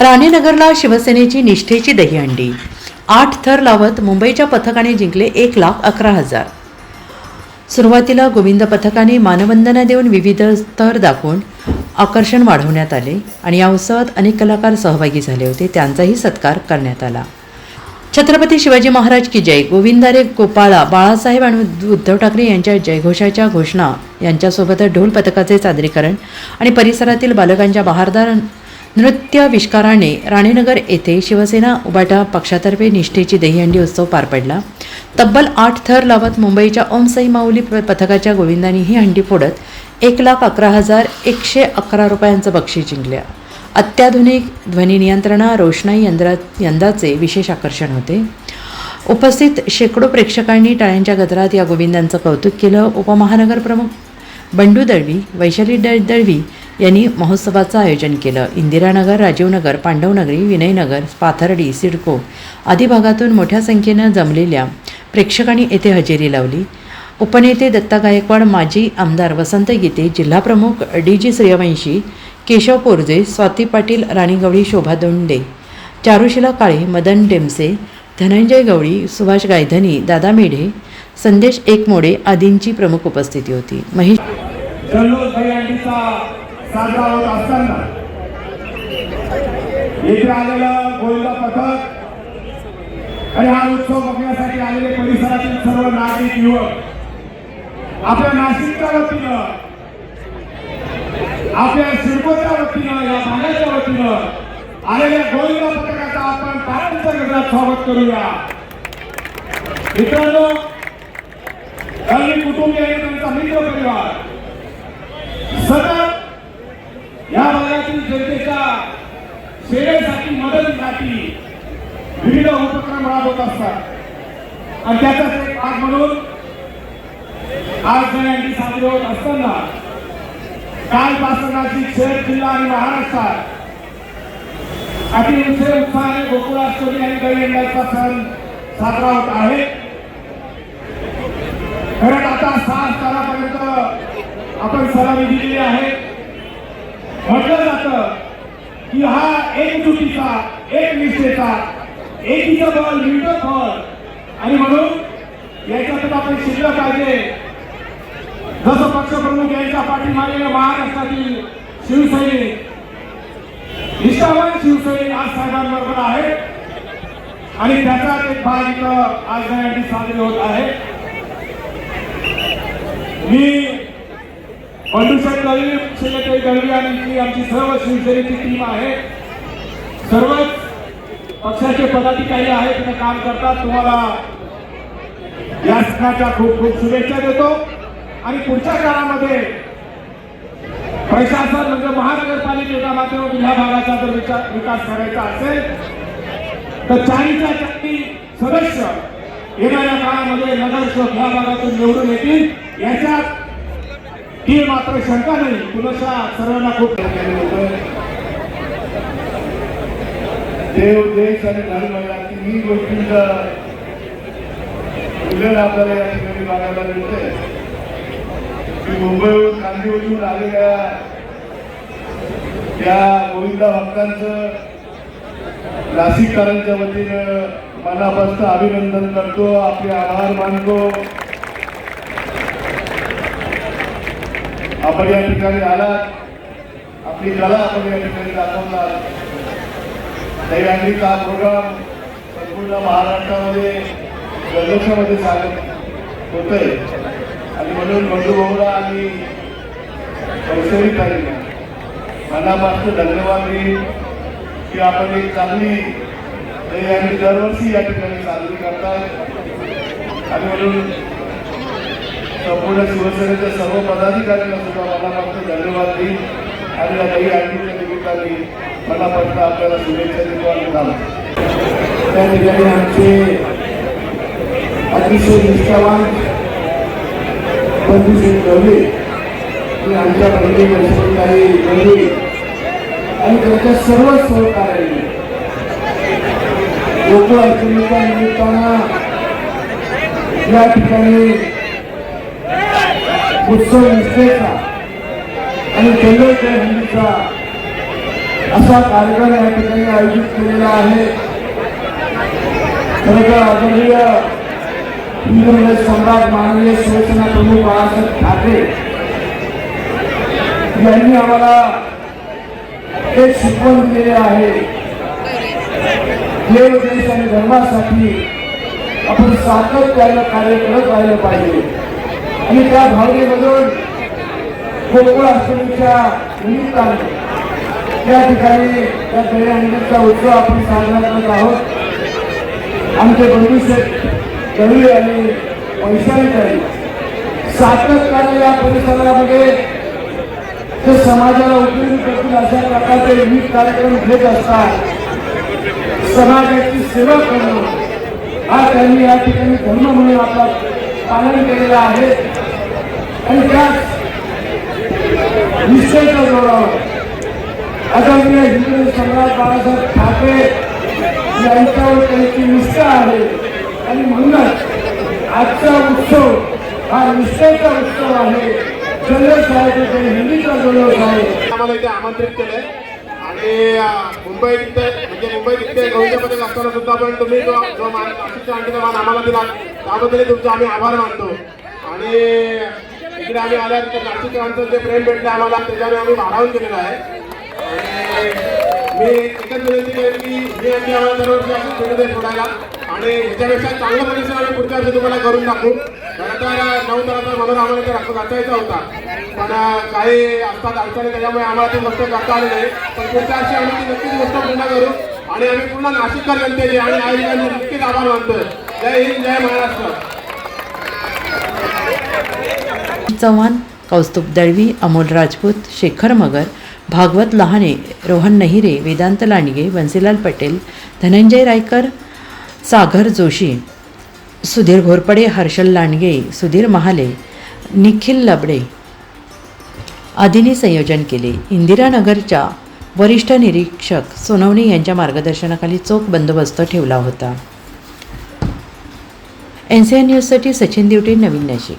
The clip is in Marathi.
राणेनगरला शिवसेनेची निष्ठेची दहीहंडी. आठ थर लावत मुंबईच्या पथकाने जिंकले एक लाख अकरा हजार. सुरुवातीला गोविंद पथकाने मानवंदना देऊन विविध स्तर दाखवून आकर्षण वाढवण्यात आले आणि या उत्सवात अनेक कलाकार सहभागी झाले होते त्यांचाही सत्कार करण्यात आला. छत्रपती शिवाजी महाराज की जय गोविंदारे गोपाळा बाळासाहेब आणि उद्धव ठाकरे यांच्या जयघोषाच्या घोषणा यांच्यासोबत ढोल पथकाचे सादरीकरण आणि परिसरातील बालकांच्या बहारदार नृत्याविष्काराने राणेनगर येथे शिवसेना उबाटा पक्षातर्फे निष्ठेची दहीहंडी उत्सव पार पडला. तब्बल आठ थर लावत मुंबईच्या ओमसाई माऊली प- पथकाच्या गोविंदांनी ही हंडी फोडत एक लाख अकरा हजार एकशे अकरा रुपयांचं बक्षीस जिंकल्या अत्याधुनिक ध्वनी नियंत्रणा रोषणाई यंत्रा यंदाचे विशेष आकर्षण होते. उपस्थित शेकडो प्रेक्षकांनी टाळ्यांच्या गजरात या गोविंदांचं कौतुक केलं. उपमहानगर प्रमुख बंडू दळवी वैशाली दळ दळवी यांनी महोत्सवाचं आयोजन केलं. इंदिरानगर राजीवनगर पांडवनगरी विनयनगर पाथर्डी सिडको आदी भागातून मोठ्या संख्येनं जमलेल्या प्रेक्षकांनी येथे हजेरी लावली. उपनेते दत्ता गायकवाड माजी आमदार वसंत गीते जिल्हाप्रमुख डी जी सूर्यवंशी केशव पोरजे स्वाती पाटील राणी गवळी शोभा दोंडे चारुशिला काळे मदन डेमसे धनंजय गवळी सुभाष गायधनी दादा मेढे संदेश एकमोडे आदींची प्रमुख उपस्थिती होती. महेश साजरा होत असताना. येथे आलेलं गोविंदा पथक आणि हा उत्सव बघण्यासाठी आलेले परिसरातील सर्व नागरिक युवक आपल्या नाशिकच्या वतीनं आपल्या सिडकोच्या वतीनं या भागाच्या वतीनं आलेल्या गोविंदा पथकाचा आपण टाळ्यांच्या गजरात स्वागत करूया. मित्रांनो कुटुंबीय आणि त्यांचा मित्र परिवार सतत या भागातील जनतेच्या सेवेसाठी मदतीसाठी विविध उपक्रम राबवत असतात. आणि त्याचाच एक भाग म्हणून आज जयंती साजरी होत असताना कालपासून नाशिक शहर जिल्हा आणि महाराष्ट्रात अतिशय उत्साहाने गोकुळाष्टमी आणि दहीहंडाचा सण साजरा होत आहे. खरं आता सहा स्तरापर्यंत आपण सलामी दिलेली आहे. म्हटलं जातं की हा एकजुटीचा एक निष्ठेचा एकीचं बळ मिळतं फळ आणि म्हणून याच्यातून आपण शिकलं पाहिजे. जसं पक्षप्रमुख यांच्या पाठीमागे महाराष्ट्रातील शिवसैनिक निष्ठावान शिवसैनिक आज साहेबांबरोबर आहे आणि त्याचाच एक भाग इथं आज जयंती साजरी होत आहे. मी बंडूसाहेब दळवी सेक्रेटरी दळवी आणि आमची सर्व शिवसेनेची टीम आहे. सर्वच पक्षाचे पदाधिकारी आहेत तिथे काम करतात. तुम्हाला या सणाच्या खूप खूप शुभेच्छा देतो. आणि पुढच्या काळामध्ये प्रशासन म्हणजे महानगरपालिकेच्या माध्यमातून ह्या भागाचा जर विचार विकास करायचा असेल तर चाळीच्या चाळी सदस्य येणाऱ्या काळामध्ये नगरसेवक ह्या भागातून निवडून येतील. याच्यात ही मात्र शंका नाही. पुनशा सर्वांना खूप देव देश आणि धर्म या तिन्ही गोष्टींचा उल्लेख आपल्याला या ठिकाणी बघायला मिळते की मुंबईहून कांदिवलीहून आलेल्या त्या गोविंदा भक्तांचं नाशिककारांच्या वतीनं मनापासून अभिनंदन करतो आपले आभार मानतो. आपण या ठिकाणी आलात. आपली कला आपण या ठिकाणी दाखवणार. दहीहंडीचा हा प्रोग्राम संपूर्ण महाराष्ट्रामध्ये जल्लोषामध्ये होत आहे आणि म्हणून बंधूभाऊला आणि वैष्णवी ताईंना मनापासून धन्यवाद देईन की आपण एक चांगली दहीहंडी दरवर्षी या ठिकाणी साजरी करतात आणि म्हणून संपूर्ण शिवसेनेच्या सर्व पदाधिकाऱ्यांना सुद्धा मला फक्त धन्यवाद देईल आणि या दहीहंडीच्या निमित्ताने मला फक्त आपल्याला शुभेच्छा देतो आणि झाला त्या ठिकाणी आमचे अतिशय निष्ठावान बंधुसिंग गवळी आणि आमच्या बहिणी वैष्णवताई गवळी आणि त्यांच्या सर्व सहकार्यांनी लोक अडचणीच्या निमित्तानं या ठिकाणी उत्सव निष्ठेचा आणि जल्लोष हिंदीचा असा कार्यक्रम या ठिकाणी आयोजित केलेला आहे. खरं तर आदरणीय हिंदू सम्राट माननीय शिवसेना प्रमुख बाळासाहेब ठाकरे यांनी आम्हाला एक शिकवण दिलेली आहे. देव देश आणि धर्मासाठी आपण सातत्यानं कार्य करत राहिलं पाहिजे. आणि त्या भावनेमधून कोकण अष्टमीच्या निमित्ताने त्या ठिकाणी त्या दहीहंडीचा उत्सव आपण साजरा करत आहोत. आमचे बंधू शेठ कवी आणि वैशालीताई सातत्याने या परिसरामध्ये ते समाजाला उपयोगी करतील अशा प्रकारचे विविध कार्यक्रम घेत असतात. समाजाची सेवा करणं हा त्यांनी या ठिकाणी धर्म म्हणून आपला पालन केलेलं आहे. आणि त्याच निश्चयच्या जोरावर आदरणीय हिंदू सम्राट बाळासाहेब ठाकरे यांच्यावर त्यांची निष्ठा आहे. आणि म्हणूनच आजचा उत्सव हा निश्चयचा उत्सव आहे. जल्लोष आहे हिंदीचा जल्लोष आहे. आम्हाला इथे आमंत्रित केलंय. आणि मुंबई मुंबईत म्हणजे मुंबई इथे गोविंदमध्ये असताना सुद्धा पण तुम्ही जो जो मान आणखीचा मान आम्हाला दिला त्याबद्दल तुमचा आम्ही आभार मानतो. आणि इकडे आम्ही आल्यानंतर तर नाशिकरांचं जे प्रेम भेटलं आम्हाला त्याच्याने आम्ही भारावून केलेलं आहे. आणि मी एकच विनंती करेन की मी यांनी आम्हाला दरवर्षी असं भेट दे सोडायला आणि ह्याच्यापेक्षा चांगलं परिसर आम्ही पुढच्या वर्षी तुम्हाला करून दाखवू. खरं नऊ ताराचा म्हणून आम्हाला ते रक्त गाठायचा होता. पण काही असतात अडचणी त्याच्यामुळे आम्हाला ती गोष्ट करता आली नाही. पण पुढच्या वर्षी आम्ही ती नक्कीच गोष्ट पूर्ण करू आणि आम्ही पूर्ण नाशिककर जनतेचे आणि नागरिकांचे नक्कीच आभार मानतोय जय हिंद जय महाराष्ट्र. चव्हाण कौस्तुभ दळवी अमोल राजपूत शेखर मगर भागवत लहाने रोहन नहिरे वेदांत लांडगे वंसीलाल पटेल धनंजय रायकर सागर जोशी सुधीर घोरपडे हर्षल लांडगे सुधीर महाले निखिल लबडे आदींनी संयोजन केले. इंदिरानगरच्या वरिष्ठ निरीक्षक सोनवणे यांच्या मार्गदर्शनाखाली चोख बंदोबस्त ठेवला होता. एन सी एन न्यूजसाठी सचिन दिवटे नवीन नाशिक.